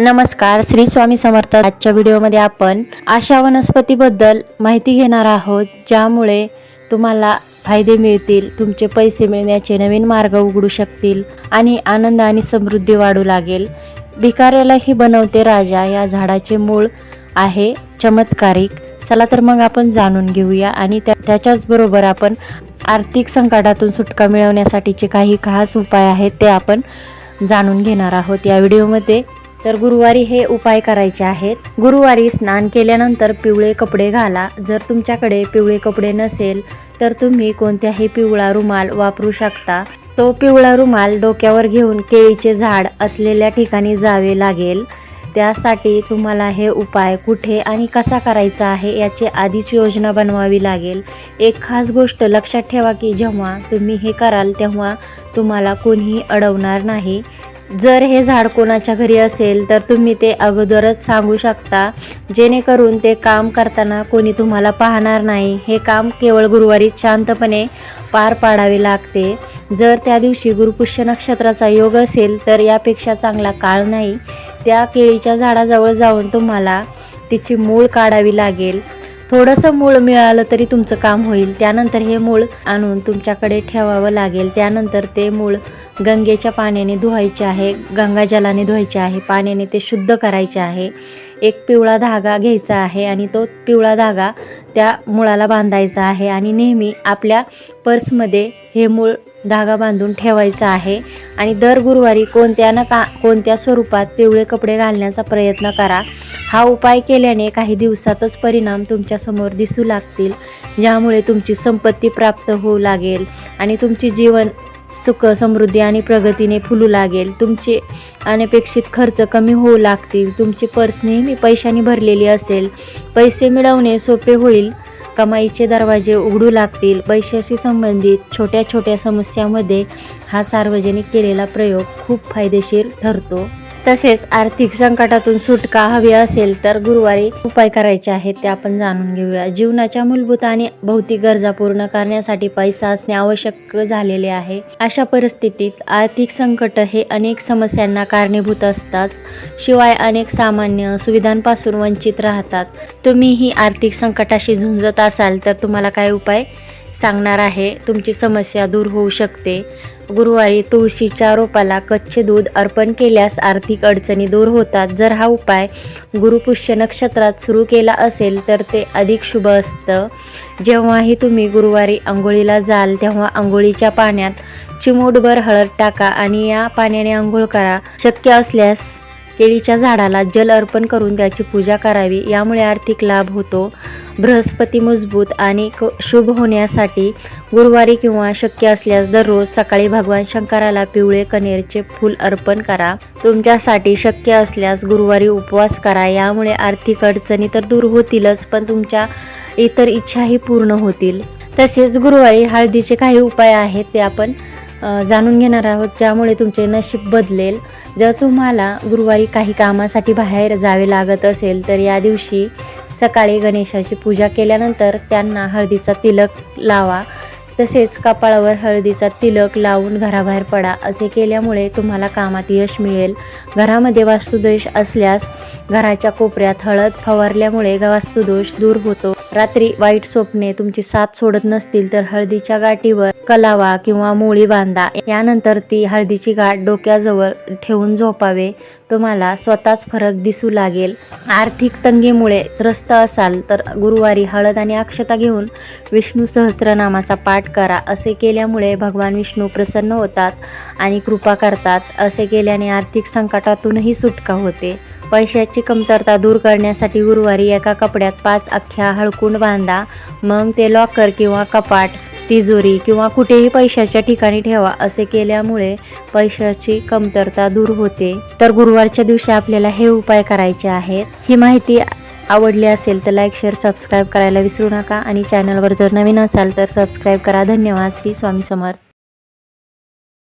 नमस्कार श्री स्वामी समर्थ. आजच्या व्हिडिओमध्ये आपण आशा वनस्पतीबद्दल माहिती घेणार आहोत ज्यामुळे तुम्हाला फायदे मिळतील तुमचे पैसे मिळण्याचे नवीन मार्ग उघडू शकतील आणि आनंद आणि समृद्धी वाढू लागेल. भिकाऱ्यालाही बनवते राजा या झाडाचे मूळ आहे चमत्कारिक. चला तर मग आपण जाणून घेऊया आणि त्या त्याच्याचबरोबर आपण आर्थिक संकटातून सुटका मिळवण्यासाठीचे काही खास उपाय आहेत ते आपण जाणून घेणार आहोत या व्हिडिओमध्ये. तर गुरुवारी हे उपाय करायचे आहेत. गुरुवारी स्नान केल्यानंतर पिवळे कपडे घाला. जर तुमच्याकडे पिवळे कपडे नसेल तर तुम्ही कोणत्याही पिवळा रुमाल वापरू शकता. तो पिवळा रुमाल डोक्यावर घेऊन केळीचे झाड असलेल्या ठिकाणी जावे लागेल. त्यासाठी तुम्हाला हे उपाय कुठे आणि कसा करायचा आहे याची आधीच योजना बनवावी लागेल. एक खास गोष्ट लक्षात ठेवा की जेव्हा तुम्ही हे कराल तेव्हा तुम्हाला कोणीही अडवणार नाही. जर हे झाड कोणाच्या घरी असेल तर तुम्ही ते अगोदरच सांगू शकता. जेणेकरून ते काम करताना कोणी तुम्हाला पाहणार नाही. हे काम केवळ गुरुवारी शांतपणे पार पाडावे लागते. जर त्या दिवशी गुरुपुष्य नक्षत्राचा योग असेल तर यापेक्षा चांगला काळ नाही. त्या केळीच्या झाडाजवळ जाऊन तुम्हाला तिची मूळ काढावी लागेल. थोडंसं मूळ मिळालं तरी तुमचं काम होईल. त्यानंतर हे मूळ आणून तुमच्याकडे ठेवावं लागेल. त्यानंतर ते मूळ गंगेच्या पाण्याने धुवायचे आहे गंगाजलाने धुवायचे आहे पाण्याने ते शुद्ध करायचे आहे. एक पिवळा धागा घ्यायचा आहे आणि तो पिवळा धागा त्या मुळाला बांधायचा आहे आणि नेहमी आपल्या पर्समध्ये हे मूळ धागा बांधून ठेवायचा आहे. आणि दर गुरुवारी कोणत्या ना का कोणत्या स्वरूपात पिवळे कपडे घालण्याचा प्रयत्न करा. हा उपाय केल्याने काही दिवसातच परिणाम तुमच्यासमोर दिसू लागतील ज्यामुळे तुमची संपत्ती प्राप्त होऊ लागेल आणि तुमचे जीवन सुख समृद्धी आणि प्रगतीने फुलू लागेल. तुमचे अनपेक्षित खर्च कमी होऊ लागतील. तुमची पर्स नेहमी पैशाने भरलेली असेल. पैसे मिळवणे सोपे होईल. कमाईचे दरवाजे उघडू लागतील. पैशाशी संबंधित छोट्या छोट्या समस्यामध्ये हा सार्वजनिक केलेला प्रयोग खूप फायदेशीर ठरतो. तसेच आर्थिक संकटातून सुटका हवी असेल तर गुरुवारी उपाय करायचे आहेत ते आपण जाणून घेऊया. जीवनाच्या मूलभूत आणि भौतिक गरजा पूर्ण करण्यासाठी पैसा असणे आवश्यक झालेले आहे. अशा परिस्थितीत आर्थिक संकट हे अनेक समस्यांना कारणीभूत असतात. शिवाय अनेक सामान्य सुविधांपासून वंचित राहतात. तुम्हीही आर्थिक संकटाशी झुंजत असाल तर तुम्हाला काय उपाय? सांगणार आहे तुमची समस्या दूर होऊ शकते. गुरुवारी तुळशीच्या रोपाला कच्चे दूध अर्पण केल्यास आर्थिक अडचणी दूर होतात. जर हा उपाय गुरुपुष्य नक्षत्रात सुरू केला असेल तर ते अधिक शुभ असतं. जेव्हाही तुम्ही गुरुवारी आंघोळीला जाल तेव्हा आंघोळीच्या पाण्यात चिमूटभर हळद टाका आणि या पाण्याने आंघोळ करा. शक्य असल्यास केळीच्या झाडाला जल अर्पण करून त्याची पूजा करावी. यामुळे आर्थिक लाभ होतो. बृहस्पती मजबूत आणि शुभ होण्यासाठी गुरुवारी किंवा शक्य असल्यास दररोज सकाळी भगवान शंकराला पिवळे कनेरचे फूल अर्पण करा. तुमच्यासाठी शक्य असल्यास गुरुवारी उपवास करा. यामुळे आर्थिक अडचणी तर दूर होतीलच पण तुमच्या इतर इच्छाही पूर्ण होतील. तसेच गुरुवारी हळदीचे काही उपाय आहेत ते आपण जाणून घेणार आहोत ज्यामुळे तुमचे नशीब बदलेल. जर तुम्हाला गुरुवारी काही कामासाठी बाहेर जावे लागत असेल तर या दिवशी सकाळी गणेशाची पूजा केल्यानंतर त्यांना हळदीचा तिलक लावा. तसेच कपाळावर हळदीचा तिलक लावून घराबाहेर पडा. असे केल्यामुळे तुम्हाला कामात यश मिळेल. घरामध्ये वास्तुदोष असल्यास घराच्या कोपऱ्यात हळद फवारल्यामुळे वास्तुदोष दूर होतो. रात्री वाईट स्वप्ने तुमची साथ सोडत नसतील तर हळदीच्या गाठीवर कलावा किंवा मोळी बांधा. यानंतर ती हळदीची गाठ डोक्याजवळ ठेवून झोपावे. तुम्हाला स्वतःच फरक दिसू लागेल. आर्थिक तंगीमुळे त्रस्त असाल तर गुरुवारी हळद आणि अक्षता घेऊन विष्णू सहस्त्रनामाचा पाठ करा. असे केल्यामुळे भगवान विष्णू प्रसन्न होतात आणि कृपा करतात. असे केल्याने आर्थिक संकटातूनही सुटका होते. पैशाची कमतरता दूर करण्यासाठी गुरुवारी एका कपड्यात पाच अख्ख्या हळकून बांधा. मग ते लॉकर किंवा कपाट तिजोरी किंवा कुठेही पैशाच्या ठिकाणी ठेवा असे केल्यामुळे पैशाची कमतरता दूर होते. तर गुरुवारच्या दिवशी आपल्याला हे उपाय करायचे आहेत. ही माहिती आवडली असेल तर लाईक शेअर सबस्क्राईब करायला विसरू नका आणि चॅनलवर जर नवीन असाल तर सबस्क्राईब करा. धन्यवाद. श्री स्वामी समर्थ.